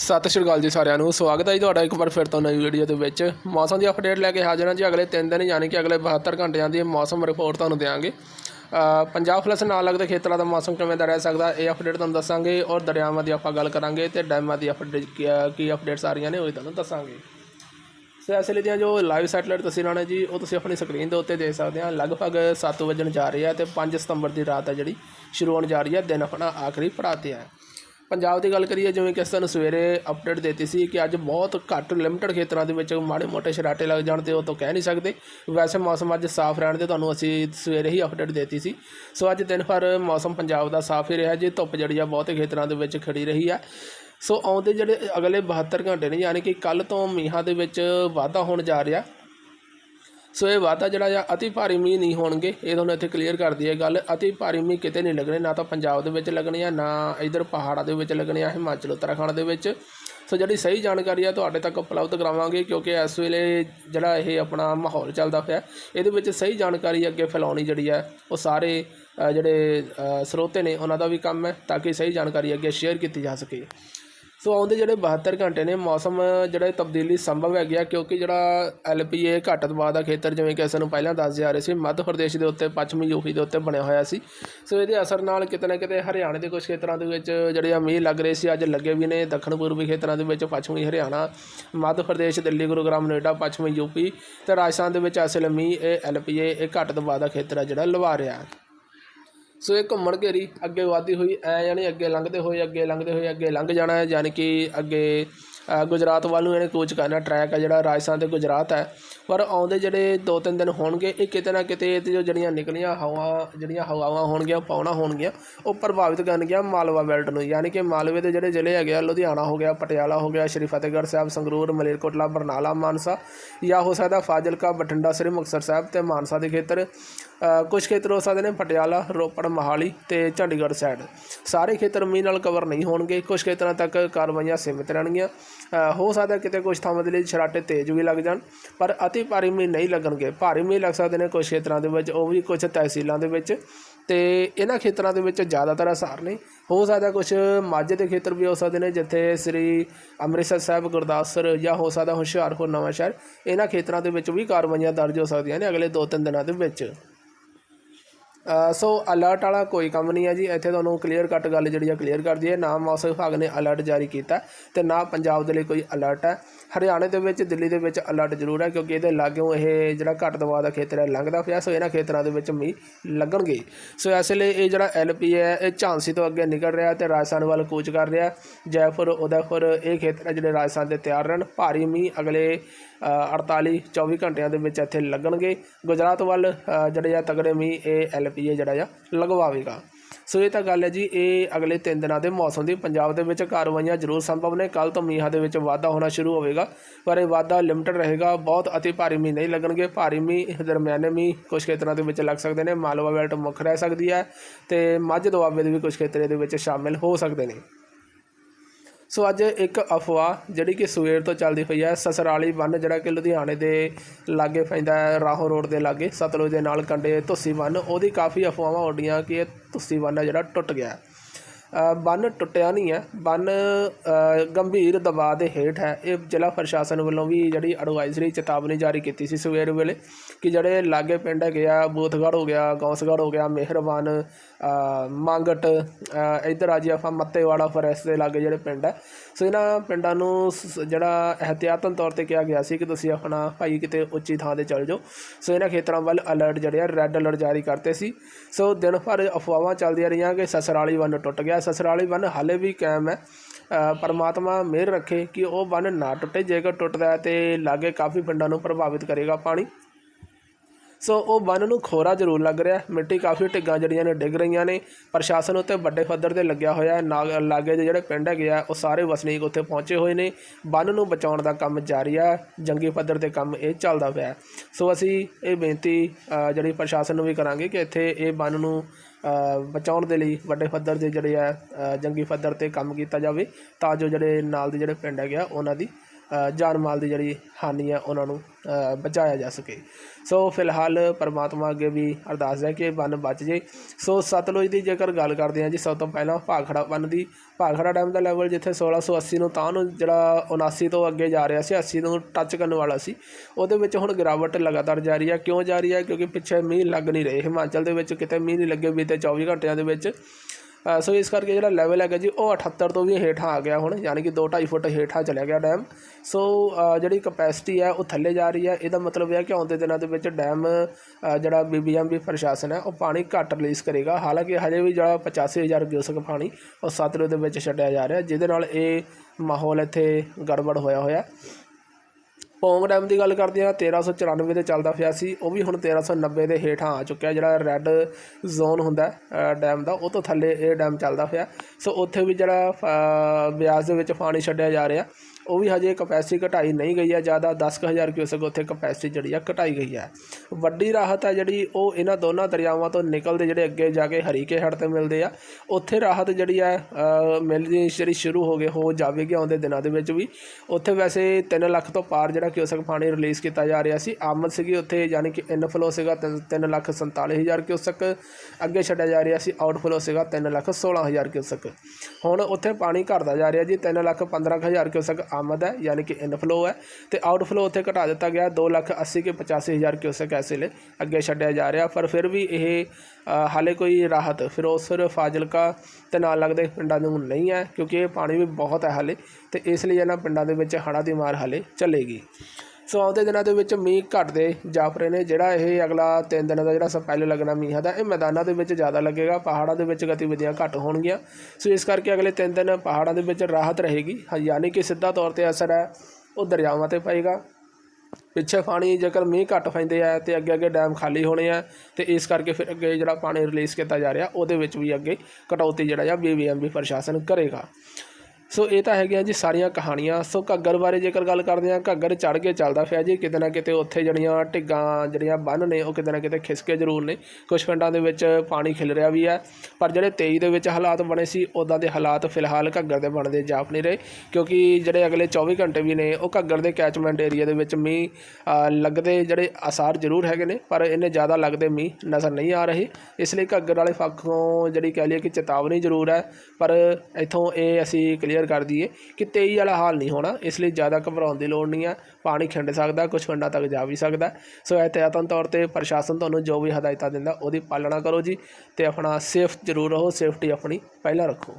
ਸਤਿ ਸ਼੍ਰੀ ਅਕਾਲ ਜੀ ਸਾਰਿਆਂ ਨੂੰ, ਸਵਾਗਤ ਹੈ ਜੀ ਤੁਹਾਡਾ ਇੱਕ ਵਾਰ ਫਿਰ ਤੋਂ ਨਵੀਂ ਵੀਡੀਓ ਦੇ ਵਿੱਚ। ਮੌਸਮ ਦੀ ਅਪਡੇਟ ਲੈ ਕੇ ਹਾਜ਼ਰ ਹਾਂ ਜੀ ਅਗਲੇ 3 ਦਿਨ, ਯਾਨੀ ਕਿ ਅਗਲੇ 72 ਘੰਟਿਆਂ ਦੀ ਮੌਸਮ ਰਿਪੋਰਟ ਤੁਹਾਨੂੰ ਦੇਵਾਂਗੇ ਪੰਜਾਬ ਪਲਸ ਨਾਲ ਲੱਗਦੇ ਖੇਤਰਾਂ ਦਾ ਮੌਸਮ ਕਿਵੇਂ ਦਾ ਰਹਿ ਸਕਦਾ, ਇਹ ਅਪਡੇਟ ਤੁਹਾਨੂੰ ਦੱਸਾਂਗੇ ਔਰ ਦਰਿਆਵਾਂ ਦੀ ਆਪਾਂ ਗੱਲ ਕਰਾਂਗੇ ਤੇ ਡੈਮਾਂ ਦੀ ਅਪਡੇਟ ਕੀ ਅਪਡੇਟਸ ਆ ਰਹੀਆਂ ਨੇ ਉਹ ਤੁਹਾਨੂੰ ਦੱਸਾਂਗੇ। ਸੋ ਇਸ ਲਈ ਦੀਆਂ ਜੋ ਲਾਈਵ ਸੈਟਲਾਈਟ ਤਸਵੀਰਾਂ ਨੇ ਜੀ, ਉਹ ਤੁਸੀਂ ਆਪਣੀ ਸਕਰੀਨ ਦੇ ਉੱਤੇ ਦੇਖ ਸਕਦੇ ਆ ਲਗਭਗ 7 ਵਜਣ ਜਾ ਰਹੀ ਹੈ ਤੇ 5 ਸਤੰਬਰ ਦੀ ਰਾਤ ਹੈ ਜਿਹੜੀ, ਸ਼ੁਰੂ ਹੋਣ ਜਾ ਰਹੀ ਹੈ, ਦਿਨ ਆਪਣਾ ਆਖਰੀ ਪੜਾਅ ਤੇ ਹੈ। ਪੰਜਾਬ ਦੀ ਗੱਲ ਕਰੀਏ, ਜਿਵੇਂ ਕਿ ਸਾਨੂੰ ਸਵੇਰੇ ਅਪਡੇਟ ਦਿੱਤੀ ਸੀ ਕਿ ਅੱਜ ਬਹੁਤ ਘੱਟ ਲਿਮਟਿਡ ਖੇਤਰਾਂ ਦੇ ਵਿੱਚ ਮਾੜੇ ਮੋਟੇ ਸ਼ਰਾਟੇ ਲੱਗ ਜਾਣ ਤੇ ਉਹ ਤੋਂ ਕਹਿ ਨਹੀਂ ਸਕਦੇ। ਵੈਸੇ ਮੌਸਮ ਅੱਜ ਸਾਫ਼ ਰਹਿਣ ਦੇ ਤੁਹਾਨੂੰ ਅਸੀਂ ਸਵੇਰੇ ਹੀ ਅਪਡੇਟ ਦਿੱਤੀ ਸੀ। ਸੋ ਅੱਜ ਦਿਨ ਭਰ ਮੌਸਮ ਪੰਜਾਬ ਦਾ ਸਾਫ਼ ਹੀ ਰਿਹਾ ਜੀ, ਧੁੱਪ ਜਿਹੜੀ ਆ ਬਹੁਤੇ ਖੇਤਰਾਂ ਦੇ ਵਿੱਚ ਖੜੀ ਰਹੀ ਆ। ਸੋ ਆਉਂਦੇ ਜਿਹੜੇ ਅਗਲੇ 72 ਘੰਟੇ ਨੇ, ਯਾਨੀ ਕਿ ਕੱਲ ਤੋਂ ਮੀਂਹਾਂ ਦੇ ਵਿੱਚ ਵਾਧਾ ਹੋਣ ਜਾ ਰਿਹਾ। ਸੋ ਇਹ ਵਾਧਾ ਜਿਹੜਾ ਆ, ਅਤੀ ਭਾਰੀ ਮੀਂਹ ਨਹੀਂ ਹੋਣਗੇ। ਇਹ ਤੁਹਾਨੂੰ ਇੱਥੇ ਕਲੀਅਰ ਕਰਦੀ ਹੈ ਗੱਲ। ਅਤੀ ਭਾਰੀ ਮੀਂਹ ਕਿਤੇ ਨਹੀਂ ਲੱਗਣੇ, ਨਾ ਤਾਂ ਪੰਜਾਬ ਦੇ ਵਿੱਚ ਲੱਗਣੇ ਆ, ਨਾ ਇਧਰ ਪਹਾੜਾਂ ਦੇ ਵਿੱਚ ਲੱਗਣੇ ਆ, ਹਿਮਾਚਲ, ਉੱਤਰਾਖੰਡ ਦੇ ਵਿੱਚ। ਸੋ ਜਿਹੜੀ ਸਹੀ ਜਾਣਕਾਰੀ ਆ, ਤੁਹਾਡੇ ਤੱਕ ਉਪਲਬਧ ਕਰਾਵਾਂਗੇ, ਕਿਉਂਕਿ ਇਸ ਵੇਲੇ ਜਿਹੜਾ ਇਹ ਆਪਣਾ ਮਾਹੌਲ ਚੱਲਦਾ ਪਿਆ, ਇਹਦੇ ਵਿੱਚ ਸਹੀ ਜਾਣਕਾਰੀ ਅੱਗੇ ਫੈਲਾਉਣੀ ਜਿਹੜੀ ਆ, ਉਹ ਸਾਰੇ ਜਿਹੜੇ ਸਰੋਤੇ ਨੇ, ਉਹਨਾਂ ਦਾ ਵੀ ਕੰਮ ਹੈ, ਤਾਂ ਕਿ ਸਹੀ ਜਾਣਕਾਰੀ ਅੱਗੇ ਸ਼ੇਅਰ ਕੀਤੀ ਜਾ ਸਕੇ। ਸੋ ਆਉਂਦੇ ਜਿਹੜੇ 72 ਘੰਟੇ ਨੇ, ਮੌਸਮ ਜਿਹੜਾ ਤਬਦੀਲੀ ਸੰਭਵ ਹੈਗੀ ਆ, ਕਿਉਂਕਿ ਜਿਹੜਾ ਐਲਪੀਏ ਘੱਟ ਦਬਾਅ ਦਾ ਖੇਤਰ ਜਿਵੇਂ ਕਿ ਸਾਨੂੰ ਪਹਿਲਾਂ ਦੱਸ ਜਾ ਰਹੇ ਸੀ, ਮੱਧ ਪ੍ਰਦੇਸ਼ ਦੇ ਉੱਤੇ, ਪੱਛਮੀ ਯੂਪੀ ਦੇ ਉੱਤੇ ਬਣਿਆ ਹੋਇਆ ਸੀ। ਸੋ ਇਹਦੇ ਅਸਰ ਨਾਲ ਕਿਤੇ ਨਾ ਕਿਤੇ ਹਰਿਆਣੇ ਦੇ ਕੁਝ ਖੇਤਰਾਂ ਦੇ ਵਿੱਚ ਜਿਹੜੇ ਆ ਮੀਂਹ ਲੱਗ ਰਹੇ ਸੀ, ਅੱਜ ਲੱਗੇ ਵੀ ਨੇ। ਦੱਖਣ ਪੂਰਬੀ ਖੇਤਰਾਂ ਦੇ ਵਿੱਚ ਪੱਛਮੀ ਹਰਿਆਣਾ, ਮੱਧ ਪ੍ਰਦੇਸ਼, ਦਿੱਲੀ, ਗੁਰੂਗ੍ਰਾਮ, ਨੋਇਡਾ, ਪੱਛਮੀ ਯੂਪੀ ਤੇ ਰਾਜਸਥਾਨ ਦੇ ਵਿੱਚ ਅਸਲ ਮੀਂਹ, ਇਹ ਐਲਪੀਏ, ਇਹ ਘੱਟ ਦਬਾਅ ਦਾ ਖੇਤਰ ਹੈ ਜਿਹੜਾ ਲਵਾ ਰਿਹਾ। ਸੋ ਇਹ ਘੁੰਮਣ ਘੇਰੀ ਅੱਗੇ ਵੱਧਦੀ ਹੋਈ, ਐਂ ਜਾਣੀ ਅੱਗੇ ਲੰਘਦੇ ਹੋਏ, ਅੱਗੇ ਲੰਘਦੇ ਹੋਏ, ਅੱਗੇ ਲੰਘ ਜਾਣਾ ਹੈ ਯਾਨੀ ਕਿ ਅੱਗੇ ਗੁਜਰਾਤ ਵੱਲ ਨੂੰ ਇਹਨੇ ਕੂਚ ਕਰਨਾ ਟਰੈਕ ਹੈ ਜਿਹੜਾ ਰਾਜਸਥਾਨ ਤੇ ਗੁਜਰਾਤ ਹੈ। ਪਰ ਆਉਂਦੇ ਜਿਹੜੇ 2-3 ਦਿਨ ਹੋਣਗੇ ਇਹ ਕਿਤੇ ਨਾ ਕਿਤੇ ਇਹ ਜੋ ਜਿਹੜੀਆਂ ਨਿਕਲੀਆਂ ਹਵਾ ਜਿਹੜੀਆਂ ਹਵਾਵਾਂ ਹੋਣਗੀਆਂ ਪਾਉਣਾ ਹੋਣਗੀਆਂ ਉਹ ਪ੍ਰਭਾਵਿਤ ਕਰਨਗੀਆਂ ਮਾਲਵਾ ਬੈਲਟ ਨੂੰ। ਯਾਨੀ ਕਿ ਮਾਲਵੇ ਦੇ ਜਿਹੜੇ ਜ਼ਿਲ੍ਹੇ ਹੈਗੇ ਆ ਲੁਧਿਆਣਾ ਹੋ ਗਿਆ ਪਟਿਆਲਾ ਹੋ ਗਿਆ ਸ਼੍ਰੀ ਫਤਿਹਗੜ੍ਹ ਸਾਹਿਬ ਸੰਗਰੂਰ ਮਲੇਰਕੋਟਲਾ ਬਰਨਾਲਾ ਮਾਨਸਾ ਜਾਂ ਹੋ ਸਕਦਾ ਫਾਜ਼ਿਲਕਾ ਬਠਿੰਡਾ ਸ੍ਰੀ ਮੁਕਤਸਰ ਸਾਹਿਬ ਤੇ ਮਾਨਸਾ ਦੇ ਖੇਤਰ। ਅ, ਕੁਝ ਖੇਤਰ ਹੋ ਸਕਦੇ ਨੇ ਪਟਿਆਲਾ ਰੋਪੜ ਮੋਹਾਲੀ ਤੇ ਚੰਡੀਗੜ੍ਹ ਸਾਈਡ ਸਾਰੇ ਖੇਤਰ ਮੀਂਹ ਨਾਲ ਕਵਰ ਨਹੀਂ ਹੋਣਗੇ। ਕੁਝ ਖੇਤਰਾਂ ਤੱਕ ਕਾਰਵਾਈਆਂ ਸੀਮਿਤ ਰਹਿਣਗੀਆਂ। ਹੋ ਸਕਦਾ ਕਿਤੇ ਕੁਝ ਥਾਵਾਂ ਦੇ ਲਈ ਛਰਾਟੇ ਤੇਜ਼ ਵੀ ਲੱਗ ਜਾਣ, ਪਰ ਅਤੀ ਭਾਰੀ ਮੀਂਹ ਨਹੀਂ ਲੱਗਣਗੇ। ਭਾਰੀ ਮੀਂਹ ਲੱਗ ਸਕਦੇ ਨੇ ਕੁਝ ਖੇਤਰਾਂ ਦੇ ਵਿੱਚ, ਉਹ ਵੀ ਕੁਝ ਤਹਿਸੀਲਾਂ ਦੇ ਵਿੱਚ। ਤੇ ਇਹਨਾਂ ਖੇਤਰਾਂ ਦੇ ਵਿੱਚ ਜ਼ਿਆਦਾਤਰ ਅਸਾਰ ਨਹੀਂ ਹੋ ਸਕਦਾ ਕੁਝ ਮਾਝੇ ਦੇ ਖੇਤਰ ਵੀ ਹੋ ਸਕਦੇ ਨੇ, ਜਿੱਥੇ ਸ੍ਰੀ ਅੰਮ੍ਰਿਤਸਰ ਸਾਹਿਬ, ਗੁਰਦਾਸਪੁਰ ਜਾਂ ਹੋ ਸਕਦਾ ਹੁਸ਼ਿਆਰਪੁਰ ਨਵਾਂ ਸ਼ਹਿਰ ਇਹਨਾਂ ਖੇਤਰਾਂ ਦੇ ਵਿੱਚ ਵੀ ਕਾਰਵਾਈਆਂ ਦਰਜ ਹੋ ਸਕਦੀਆਂ ਨੇ ਅਗਲੇ 2-3 ਦਿਨਾਂ ਦੇ ਵਿੱਚ। ਸੋ ਅਲਰਟ ਵਾਲਾ ਕੋਈ ਕੰਮ ਨਹੀਂ ਹੈ ਜੀ। ਇੱਥੇ ਤੁਹਾਨੂੰ ਕਲੀਅਰ ਕੱਟ ਗੱਲ ਜਿਹੜੀ ਆ ਕਲੀਅਰ ਕਰ ਦਈਏ। ਨਾ ਮੌਸਮ ਵਿਭਾਗ ਨੇ ਅਲਰਟ ਜਾਰੀ ਕੀਤਾ ਤੇ ਨਾ ਪੰਜਾਬ ਦੇ ਲਈ ਕੋਈ ਅਲਰਟ ਹੈ। ਹਰਿਆਣੇ ਦੇ ਵਿੱਚ, ਦਿੱਲੀ ਦੇ ਵਿੱਚ ਅਲਰਟ ਜ਼ਰੂਰ ਹੈ ਕਿਉਂਕਿ ਇਹਦੇ ਲਾਗਿਓਂ ਇਹ ਜਿਹੜਾ ਘੱਟ ਦਬਾਅ ਦਾ ਖੇਤਰ ਹੈ, ਲੰਘਦਾ ਪਿਆ। ਸੋ, ਇਹਨਾਂ ਖੇਤਰਾਂ ਦੇ ਵਿੱਚ ਮੀਂਹ ਲੱਗਣਗੇ। ਸੋ, ਇਸ ਲਈ ਇਹ ਜਿਹੜਾ ਐਲਪੀ ਹੈ, ਇਹ ਝਾਂਸੀ ਤੋਂ ਅੱਗੇ ਨਿਕਲ ਰਿਹਾ ਤੇ ਰਾਜਸਥਾਨ ਵੱਲ ਕੂਚ ਕਰ ਰਿਹਾ। ਜੈਪੁਰ, ਉਦੈਪੁਰ ਇਹ ਖੇਤਰ ਜਿਹੜੇ ਰਾਜਸਥਾਨ ਦੇ ਤਿਆਰ ਰਹਿਣ। ਭਾਰੀ ਮੀਂਹ ਅਗਲੇ 48 24 ਘੰਟਿਆਂ ਦੇ ਵਿੱਚ ਇੱਥੇ ਲੱਗਣਗੇ। ਗੁਜਰਾਤ ਵੱਲ ਜਿਹੜੇ ਆ ਤਗੜੇ ਮੀਂਹ, ਇਹ ਐਲਪੀਏ ਜਿਹੜਾ ਆ, ਲਗਵਾਵੇਗਾ। ਸੋ ਇਹ ਤਾਂ ਗੱਲ ਹੈ ਜੀ, ਇਹ ਅਗਲੇ 3 ਦਿਨਾਂ ਦੇ ਮੌਸਮ ਦੀ। ਪੰਜਾਬ ਦੇ ਵਿੱਚ ਕਾਰਵਾਈਆਂ ਜ਼ਰੂਰ ਸੰਭਵ ਨੇ। ਕੱਲ ਤੋਂ ਮੀਂਹਾਂ ਦੇ ਵਿੱਚ ਵਾਧਾ ਹੋਣਾ ਸ਼ੁਰੂ ਹੋਵੇਗਾ, ਪਰ ਇਹ ਵਾਧਾ ਲਿਮਟਿਡ ਰਹੇਗਾ। ਬਹੁਤ ਅਤੀ ਭਾਰੀ ਮੀਂਹ ਨਹੀਂ ਲੱਗਣਗੇ। ਭਾਰੀ ਮੀਂਹ ਦਰਮਿਆਨੇ ਮੀਂਹ ਕੁਝ ਖੇਤਰਾਂ ਦੇ ਵਿੱਚ ਲੱਗ ਸਕਦੇ ਨੇ। ਮਾਲਵਾ ਬੈਲਟ ਮੁੱਖ ਰਹਿ ਸਕਦੀ ਹੈ ਤੇ ਮੱਝ ਦੁਆਬੇ ਦੇ ਵੀ ਕੁਝ ਖੇਤਰ ਦੇ ਵਿੱਚ ਸ਼ਾਮਿਲ ਹੋ ਸਕਦੇ ਨੇ। ਸੋ ਅੱਜ ਇੱਕ ਅਫਵਾਹ ਜਿਹੜੀ ਕਿ ਸਵੇਰ ਤੋਂ ਚੱਲਦੀ ਪਈ ਹੈ। ਸਸਰਾਲੀ ਬੰਨ ਜਿਹੜਾ ਕਿ ਲੁਧਿਆਣੇ ਦੇ ਲਾਗੇ ਪੈਂਦਾ ਹੈ, ਰਾਹੋਂ ਰੋਡ ਦੇ ਲਾਗੇ, ਸਤਲੁਜ ਦੇ ਨਾਲ ਕੰਡੇ ਤੁਸੀ ਬੰਨ ਉਹਦੀ ਕਾਫੀ ਅਫਵਾਹਾਂ ਉੱਡੀਆਂ ਕਿ ਇਹ ਤੁਸੀ ਬੰਨ ਹੈ ਜਿਹੜਾ ਟੁੱਟ ਗਿਆ ਅ, ਬੰਨ ਟੁੱਟਿਆ ਨਹੀਂ ਹੈ। ਬੰਨ ਗੰਭੀਰ ਦਬਾਅ ਦੇ ਹੇਠ ਹੈ। ਇਹ ਜ਼ਿਲ੍ਹਾ ਪ੍ਰਸ਼ਾਸਨ ਵੱਲੋਂ ਵੀ ਜਿਹੜੀ ਐਡਵਾਈਜ਼ਰੀ ਚੇਤਾਵਨੀ ਜਾਰੀ ਕੀਤੀ ਸੀ ਸਵੇਰ ਵੇਲੇ ਕਿ ਜਿਹੜੇ ਲਾਗੇ ਪਿੰਡ ਹੈਗੇ ਆ ਬੂਥਗੜ੍ਹ ਹੋ ਗਿਆ ਗੌਂਸਗੜ੍ਹ ਹੋ ਗਿਆ ਮਿਹਰਬਾਨ ਅ, ਮੰਗਟ ਅ, ਇੱਧਰ ਆ ਜੀ ਆਪਾਂ ਮੱਤੇਵਾੜਾ ਫਰੈਸ ਦੇ ਲਾਗੇ ਜਿਹੜੇ ਪਿੰਡ ਹੈ। ਸੋ ਇਹਨਾਂ ਪਿੰਡਾਂ ਨੂੰ ਸ- ਜਿਹੜਾ ਇਹਤਿਆਤਨ ਤੌਰ ਤੇ ਕਿਹਾ ਗਿਆ ਸੀ ਕਿ ਤੁਸੀਂ ਆਪਣਾ ਭਾਈ ਕਿਤੇ ਉੱਚੀ ਥਾਂ ਤੇ ਚੱਲ ਜਾਓ। ਸੋ ਇਹਨਾਂ ਖੇਤਰਾਂ ਵੱਲ ਅਲਰਟ ਜਿਹੜੇ ਆ ਰੈੱਡ ਅਲਰਟ ਜਾਰੀ ਕਰਤੇ ਸੀ। ਸੋ ਦਿਨ ਭਰ ਅਫਵਾਹਾਂ ਚੱਲਦੀਆਂ ਰਹੀਆਂ ਕਿ ਸਸਰਾਲੀ ਬੰਨ ਟੁੱਟ ਗਿਆ ਸਸਰਾਲੀ ਬੰਨ ਹਾਲੇ ਵੀ ਕਾਇਮ ਹੈ। ਪਰਮਾਤਮਾ ਮਿਹਰ ਰੱਖੇ ਕਿ ਉਹ ਬੰਨ ਨਾ ਟੁੱਟੇ, ਜੇਕਰ ਟੁੱਟਦਾ ਹੈ ਤੇ ਲਾਗੇ ਕਾਫੀ ਪਿੰਡਾਂ ਨੂੰ ਪ੍ਰਭਾਵਿਤ ਕਰੇਗਾ ਪਾਣੀ। ਸੋ ਉਹ ਬੰਨ ਨੂੰ ਖੋਰਾ ਜ਼ਰੂਰ ਲੱਗ ਰਿਹਾ। ਮਿੱਟੀ ਕਾਫੀ ਢਿੱਗਾਂ ਜਿਹੜੀਆਂ ਨੇ ਡਿੱਗ ਰਹੀਆਂ ਨੇ। ਪ੍ਰਸ਼ਾਸਨ ਉੱਤੇ ਵੱਡੇ ਪੱਧਰ ਤੇ ਲੱਗਿਆ ਹੋਇਆ ਹੈ। ਲਾਗੇ ਦੇ ਜਿਹੜੇ ਪਿੰਡ ਹੈਗੇ ਆ, ਉਹ ਸਾਰੇ ਵਸਨੀਕ ਉੱਥੇ ਪਹੁੰਚੇ ਹੋਏ ਨੇ। ਬੰਨ ਨੂੰ ਬਚਾਉਣ ਦਾ ਕੰਮ ਜਾਰੀ ਆ। ਜੰਗੀ ਪੱਧਰ ਤੇ ਕੰਮ ਇਹ ਚੱਲਦਾ ਪਿਆ ਸੋ ਅਸੀਂ ਇਹ ਬੇਨਤੀ ਜਿਹੜੀ ਪ੍ਰਸ਼ਾਸਨ ਨੂੰ ਵੀ ਕਰਾਂਗੇ ਕਿ ਇੱਥੇ ਇਹ ਬੰਨ ਨੂੰ ਬਚਾਉਣ ਦੇ ਲਈ ਵੱਡੇ ਪੱਧਰ ਦੇ ਜਿਹੜੇ ਆ ਜੰਗੀ ਪੱਧਰ ਤੇ ਕੰਮ ਕੀਤਾ ਜਾਵੇ। ਤਾਂ ਜੋ ਜਿਹੜੇ ਨਾਲ ਦੇ ਜਿਹੜੇ ਪਿੰਡ ਹੈਗੇ ਆ, ਉਹਨਾਂ ਦੀ ਜਾਨ ਮਾਲ ਦੀ ਜਿਹੜੀ ਹਾਨੀ ਹੈ ਉਹਨਾਂ ਨੂੰ ਬਚਾਇਆ ਜਾ ਸਕੇ। ਸੋ, ਫਿਲਹਾਲ ਪਰਮਾਤਮਾ ਅੱਗੇ ਵੀ ਅਰਦਾਸ ਹੈ ਕਿ ਇਹ ਬੰਨ ਬਚ ਜੇ। ਸੋ, ਸਤਲੁਜ ਦੀ ਜੇਕਰ ਗੱਲ ਕਰਦੇ ਹਾਂ ਜੀ, ਸਭ ਤੋਂ ਪਹਿਲਾਂ ਭਾਖੜਾ ਬੰਨ ਦੀ। ਭਾਖੜਾ ਡੈਮ ਦਾ ਲੈਵਲ ਜਿੱਥੇ 1680 ਨੂੰ ਤਾਂ ਨੂੰ ਜਿਹੜਾ 79 ਤੋਂ ਅੱਗੇ ਜਾ ਰਿਹਾ ਸੀ 80 ਨੂੰ ਟੱਚ ਕਰਨ ਵਾਲਾ ਸੀ, ਉਹਦੇ ਵਿੱਚ ਹੁਣ ਗਿਰਾਵਟ ਲਗਾਤਾਰ ਜਾਰੀ ਹੈ ਕਿਉਂ ਜਾਰੀ ਹੈ ਕਿਉਂਕਿ ਪਿੱਛੇ ਮੀਂਹ ਲੱਗ ਨਹੀਂ ਰਹੇ। ਹਿਮਾਚਲ ਦੇ ਵਿੱਚ ਕਿਤੇ ਮੀਂਹ ਨਹੀਂ ਲੱਗੇ ਬੀਤੇ 24 ਘੰਟਿਆਂ ਦੇ ਵਿੱਚ। ਸੋ ਇਸ ਕਰਕੇ ਜਿਹੜਾ ਲੈਵਲ ਹੈਗਾ ਜੀ ਉਹ 78 ਤੋਂ ਵੀ ਹੇਠਾਂ ਆ ਗਿਆ ਹੁਣ ਯਾਨੀ ਕਿ 2.5 ਫੁੱਟ ਹੇਠਾਂ ਚਲਿਆ ਗਿਆ ਡੈਮ ਸੋ ਜਿਹੜੀ ਕਪੈਸਿਟੀ ਹੈ ਉਹ ਥੱਲੇ ਜਾ ਰਹੀ ਹੈ। ਇਹਦਾ ਮਤਲਬ ਇਹ ਹੈ ਕਿ ਆਉਂਦੇ ਦਿਨਾਂ ਦੇ ਵਿੱਚ ਡੈਮ ਅ, ਜਿਹੜਾ ਬੀਬੀਐਮਬੀ ਪ੍ਰਸ਼ਾਸਨ ਹੈ ਉਹ ਪਾਣੀ ਘੱਟ ਰਿਲੀਜ਼ ਕਰੇਗਾ। ਹਾਲਾਂਕਿ ਹਜੇ ਵੀ ਜਿਹੜਾ 85000 ਕਿਊਸਕ ਪਾਣੀ ਉਹ ਸਤਲੁਜ ਦੇ ਵਿੱਚ ਛੱਡਿਆ ਜਾ ਰਿਹਾ ਜਿਹਦੇ ਨਾਲ ਇਹ ਮਾਹੌਲ ਇੱਥੇ ਗੜਬੜ ਹੋਇਆ ਹੋਇਆ। ਪੌਂਗ ਡੈਮ ਦੀ ਗੱਲ ਕਰਦੇ ਹਾਂ 1394 ਤੇ ਚੱਲਦਾ ਪਿਆ ਸੀ ਉਹ ਵੀ ਹੁਣ 1390 ਦੇ ਹੇਠਾਂ ਆ ਚੁੱਕਿਆ ਜਿਹੜਾ ਰੈੱਡ ਜ਼ੋਨ ਹੁੰਦਾ ਡੈਮ ਦਾ ਉਹ ਤੋਂ ਥੱਲੇ ਇਹ ਡੈਮ ਚੱਲਦਾ ਪਿਆ ਸੋ ਉੱਥੇ ਵੀ ਜਿਹੜਾ ਅ, ਬਿਆਸ ਦੇ ਵਿੱਚ ਪਾਣੀ ਛੱਡਿਆ ਜਾ ਰਿਹਾ। ਉਹ ਵੀ ਹਜੇ ਕਪੈਸਿਟੀ ਘਟਾਈ ਨਹੀਂ ਗਈ ਹੈ, ਜ਼ਿਆਦਾ 10000 ਕਿਊਸਕ ਉੱਥੇ ਕਪੈਸਿਟੀ ਜਿਹੜੀ ਆ ਘਟਾਈ ਗਈ ਹੈ। ਵੱਡੀ ਰਾਹਤ ਹੈ ਜਿਹੜੀ, ਉਹ ਇਹਨਾਂ ਦੋਨਾਂ ਦਰਿਆਵਾਂ ਤੋਂ ਨਿਕਲਦੇ ਜਿਹੜੇ ਅੱਗੇ ਜਾ ਕੇ ਹਰੀਕੇ ਹੜ ਤੇ ਮਿਲਦੇ ਆ। ਉੱਥੇ ਰਾਹਤ ਜਿਹੜੀ ਹੈ ਮਿਲਦੀ ਜਿਹੜੀ ਸ਼ੁਰੂ ਹੋ ਗਏ ਹੋ ਜਾਵੇਗੀ ਆਉਂਦੇ ਦਿਨਾਂ ਦੇ ਵਿੱਚ ਵੀ। ਉੱਥੇ ਵੈਸੇ 3 ਲੱਖ ਤੋਂ ਪਾਰ ਜਿਹੜਾ ਕਿਊਸਕ ਪਾਣੀ ਰਿਲੀਜ਼ ਕੀਤਾ ਜਾ ਰਿਹਾ ਸੀ। ਆਮਦ ਸੀਗੀ ਉੱਥੇ, ਯਾਨੀ ਕਿ ਇਨਫਲੋ ਸੀਗਾ 3 ਲੱਖ 47000 ਕਿਊਸਕ ਅੱਗੇ ਛੱਡਿਆ ਜਾ ਰਿਹਾ ਸੀ ਆਊਟਫਲੋ ਸੀਗਾ 3 ਲੱਖ 16000 ਕਿਊਸਕ ਹੁਣ ਉੱਥੇ ਪਾਣੀ ਘਟਦਾ ਜਾ ਰਿਹਾ ਜੀ 3 ਲੱਖ 15000 ਕਿਊਸਕ ਆਮਦ ਹੈ, ਯਾਨੀ ਕਿ ਇਨਫਲੋ ਹੈ। ਤੇ ਆਊਟਫਲੋ ਉੱਥੇ ਘਟਾ ਦਿੱਤਾ ਗਿਆ 2 ਲੱਖ 80 ਕੇ 85000 ਕਿਊਸੈਕ ਐਸੇ ਲਈ ਅੱਗੇ ਛੱਡਿਆ ਜਾ ਰਿਹਾ। ਪਰ ਫਿਰ ਵੀ ਇਹ ਹਾਲੇ ਕੋਈ ਰਾਹਤ ਫਿਰੋਜ਼ਪੁਰ ਫਾਜ਼ਿਲਕਾ ਤੇ ਨਾਲ ਲੱਗਦੇ ਪਿੰਡਾਂ ਨੂੰ ਨਹੀਂ ਹੈ, ਕਿਉਂਕਿ ਇਹ ਪਾਣੀ ਵੀ ਬਹੁਤ ਹੈ ਹਾਲੇ, ਤੇ ਇਸ ਲਈ ਇਹਨਾਂ ਪਿੰਡਾਂ ਦੇ ਵਿੱਚ ਹੜ੍ਹਾਂ ਦੀ ਮਾਰ ਹਾਲੇ ਚੱਲੇਗੀ। ਸੋ ਆਉਂਦੇ ਦਿਨਾਂ ਦੇ ਵਿੱਚ ਮੀਂਹ ਘਟਦੇ ਜਾਪ ਰਹੇ ਨੇ ਜਿਹੜਾ ਇਹ ਅਗਲਾ ਤਿੰਨ ਦਿਨਾਂ ਦਾ ਜਿਹੜਾ ਸਪੈਲ ਲੱਗਣਾ ਮੀਂਹਾਂ ਦਾ ਇਹ ਮੈਦਾਨਾਂ ਦੇ ਵਿੱਚ ਜ਼ਿਆਦਾ ਲੱਗੇਗਾ ਪਹਾੜਾਂ ਦੇ ਵਿੱਚ ਗਤੀਵਿਧੀਆਂ ਘੱਟ ਹੋਣਗੀਆਂ। ਸੋ ਇਸ ਕਰਕੇ ਅਗਲੇ ਤਿੰਨ ਦਿਨ ਪਹਾੜਾਂ ਦੇ ਵਿੱਚ ਰਾਹਤ ਰਹੇਗੀ। ਹਾਂ, ਯਾਨੀ ਕਿ ਸਿੱਧਾ ਤੌਰ ਤੇ ਅਸਰ ਹੈ ਉਹ ਦਰਿਆਵਾਂ ਤੇ ਪਏਗਾ। ਪਿੱਛੇ ਪਾਣੀ ਜੇਕਰ ਮੀਂਹ ਘੱਟ ਪੈਂਦੇ ਆ ਤੇ ਅੱਗੇ ਅੱਗੇ ਡੈਮ ਖਾਲੀ ਹੋਣੇ ਆ ਤੇ ਇਸ ਕਰਕੇ ਫਿਰ ਅੱਗੇ ਜਿਹੜਾ ਪਾਣੀ ਰਿਲੀਜ਼ ਕੀਤਾ ਜਾ ਰਿਹਾ ਉਹਦੇ ਵਿੱਚ ਵੀ ਅੱਗੇ ਕਟੌਤੀ ਜਿਹੜਾ ਆ ਬੀਬੀਐਮਬੀ ਪ੍ਰਸ਼ਾਸਨ ਕਰੇਗਾ। ਸੋ ਇਹ ਤਾਂ ਹੈਗੀਆਂ ਜੀ ਸਾਰੀਆਂ ਕਹਾਣੀਆਂ। ਸੋ ਘੱਗਰ ਬਾਰੇ ਜੇਕਰ ਗੱਲ ਕਰਦੇ ਹਾਂ, ਘੱਗਰ ਚੜ ਕੇ ਚੱਲਦਾ ਪਿਆ ਜੀ। ਕਿਤੇ ਨਾ ਕਿਤੇ ਉੱਥੇ ਜਿਹੜੀਆਂ ਢਿੱਗਾਂ, ਜਿਹੜੀਆਂ ਬੰਨ ਨੇ, ਉਹ ਕਿਤੇ ਨਾ ਕਿਤੇ ਖਿਸਕੇ ਜ਼ਰੂਰ ਨੇ। ਕੁਝ ਪਿੰਡਾਂ ਦੇ ਵਿੱਚ ਪਾਣੀ ਖਿਲ ਰਿਹਾ ਵੀ ਹੈ। ਪਰ ਜਿਹੜੇ 23 ਦੇ ਵਿੱਚ ਹਾਲਾਤ ਬਣੇ ਸੀ ਉਦਾਂ ਦੇ ਹਾਲਾਤ ਫਿਲਹਾਲ ਘੱਗਰ ਦੇ ਬਣਦੇ ਜਾਪ ਨਹੀਂ ਰਹੇ। ਕਿਉਂਕਿ ਜਿਹੜੇ ਅਗਲੇ 24 ਘੰਟੇ ਵੀ ਨੇ, ਉਹ ਘੱਗਰ ਦੇ ਕੈਚਮੈਂਟ ਏਰੀਆ ਦੇ ਵਿੱਚ ਮੀਂਹ ਲੱਗਦੇ ਜਿਹੜੇ ਆਸਾਰ ਜ਼ਰੂਰ ਹੈਗੇ ਨੇ, ਪਰ ਇੰਨੇ ਜ਼ਿਆਦਾ ਲੱਗਦੇ ਮੀਂਹ ਨਜ਼ਰ ਨਹੀਂ ਆ ਰਹੇ। ਇਸ ਲਈ ਘੱਗਰ ਵਾਲੇ ਪੱਖੋਂ ਜਿਹੜੀ ਕਹਿ ਲਈਏ ਕਿ ਚੇਤਾਵਨੀ ਜ਼ਰੂਰ ਹੈ। ਪਰ ਇੱਥੋਂ ਇਹ ਅਸੀਂ ਕਲੀਅਰ ਕਰ ਦਈਏ ਕਿ 23 ਵਾਲਾ ਹਾਲ ਨਹੀਂ ਹੋਣਾ, ਇਸ ਲਈ ਜ਼ਿਆਦਾ ਘਬਰਾਉਣ ਦੀ ਲੋੜ ਨਹੀਂ ਹੈ ਪਾਣੀ ਖਿੰਡ ਸਕਦਾ ਕੁਝ ਖੰਡਾਂ ਤੱਕ ਜਾ ਵੀ ਸਕਦਾ। ਸੋ ਇਹਤਿਆਤਨ ਤੌਰ ਤੇ ਪ੍ਰਸ਼ਾਸਨ ਤੁਹਾਨੂੰ ਜੋ ਵੀ ਹਦਾਇਤਾਂ ਦਿੰਦਾ, ਉਹਦੀ ਪਾਲਣਾ ਕਰੋ ਜੀ ਤੇ ਆਪਣਾ ਸੇਫ ਜ਼ਰੂਰ ਰਹੋ ਸੇਫਟੀ ਆਪਣੀ ਪਹਿਲਾਂ ਰੱਖੋ।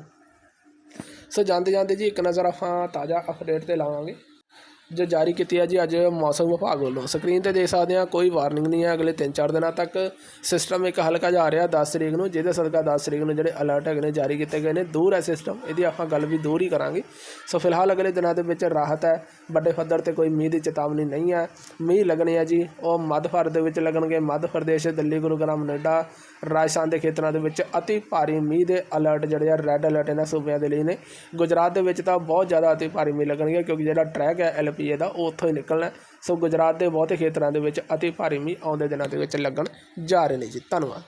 ਸੋ ਜਾਂਦੇ ਜਾਂਦੇ ਜੀ ਇੱਕ ਨਜ਼ਰ ਆਪਾਂ ਤਾਜ਼ਾ ਅਪਡੇਟ ਤੇ ਲਾਵਾਂਗੇ। ਜੋ ਜਾਰੀ ਕੀਤੀ ਹੈ ਜੀ, ਅੱਜ ਮੌਸਮ ਵਿਭਾਗ ਵੱਲੋਂ। ਸਕਰੀਨ ਤੇ ਦੇਖ ਸਕਦੇ ਹਾਂ, ਕੋਈ ਵਾਰਨਿੰਗ ਨਹੀਂ ਹੈ। ਅਗਲੇ 3-4 ਦਿਨਾਂ ਤੱਕ ਸਿਸਟਮ ਇੱਕ ਹਲਕਾ ਜਾ ਰਿਹਾ 10 ਤਰੀਕ ਨੂੰ, ਜਿਹਦੇ ਸਦਕਾ 10 ਤਰੀਕ ਨੂੰ ਜਿਹੜੇ ਅਲਰਟ ਹੈਗੇ ਨੇ, ਜਾਰੀ ਕੀਤੇ ਗਏ ਨੇ। ਦੂਰ ਹੈ ਸਿਸਟਮ ਇਹਦੀ ਆਪਾਂ ਗੱਲ ਵੀ ਦੂਰ ਹੀ ਕਰਾਂਗੇ। ਸੋ ਫਿਲਹਾਲ ਅਗਲੇ ਦਿਨਾਂ ਦੇ ਵਿੱਚ ਰਾਹਤ ਹੈ। ਵੱਡੇ ਪੱਧਰ ਤੇ ਕੋਈ ਮੀਂਹ ਦੀ ਚੇਤਾਵਨੀ ਨਹੀਂ ਹੈ। ਮੀਂਹ ਲੱਗਣੇ ਆ ਜੀ, ਉਹ ਮੱਧ ਭਾਰਤ ਦੇ ਵਿੱਚ ਲੱਗਣਗੇ। ਮੱਧ ਪ੍ਰਦੇਸ਼, ਦਿੱਲੀ, ਗੁਰੂਗ੍ਰਾਮ ਨੋਇਡਾ ਰਾਜਸਥਾਨ ਦੇ ਖੇਤਰਾਂ ਦੇ ਵਿੱਚ ਅਤੀ ਭਾਰੀ ਮੀਂਹ ਦੇ ਅਲਰਟ ਜਿਹੜੇ ਆ ਰੈੱਡ ਅਲਰਟ ਇਹਨਾਂ ਸੂਬਿਆਂ ਦੇ ਲਈ ਨੇ। ਗੁਜਰਾਤ ਦੇ ਵਿੱਚ ਤਾਂ ਬਹੁਤ ਜ਼ਿਆਦਾ ਅਤੀ ਭਾਰੀ ਮੀਂਹ ਲੱਗਣਗੇ, ਕਿਉਂਕਿ ਜਿਹੜਾ ਟਰੈਕ ਹੈ ਐਲਪੀਏ ਦਾ ਉਹ ਉੱਥੋਂ ਹੀ ਨਿਕਲਣਾ ਸੋ ਗੁਜਰਾਤ ਦੇ ਬਹੁਤੇ ਖੇਤਰਾਂ ਦੇ ਵਿੱਚ ਅਤੀ ਭਾਰੀ ਮੀਂਹ ਆਉਂਦੇ ਦਿਨਾਂ ਦੇ ਵਿੱਚ ਲੱਗਣ ਜਾ ਰਹੇ ਨੇ ਜੀ। ਧੰਨਵਾਦ।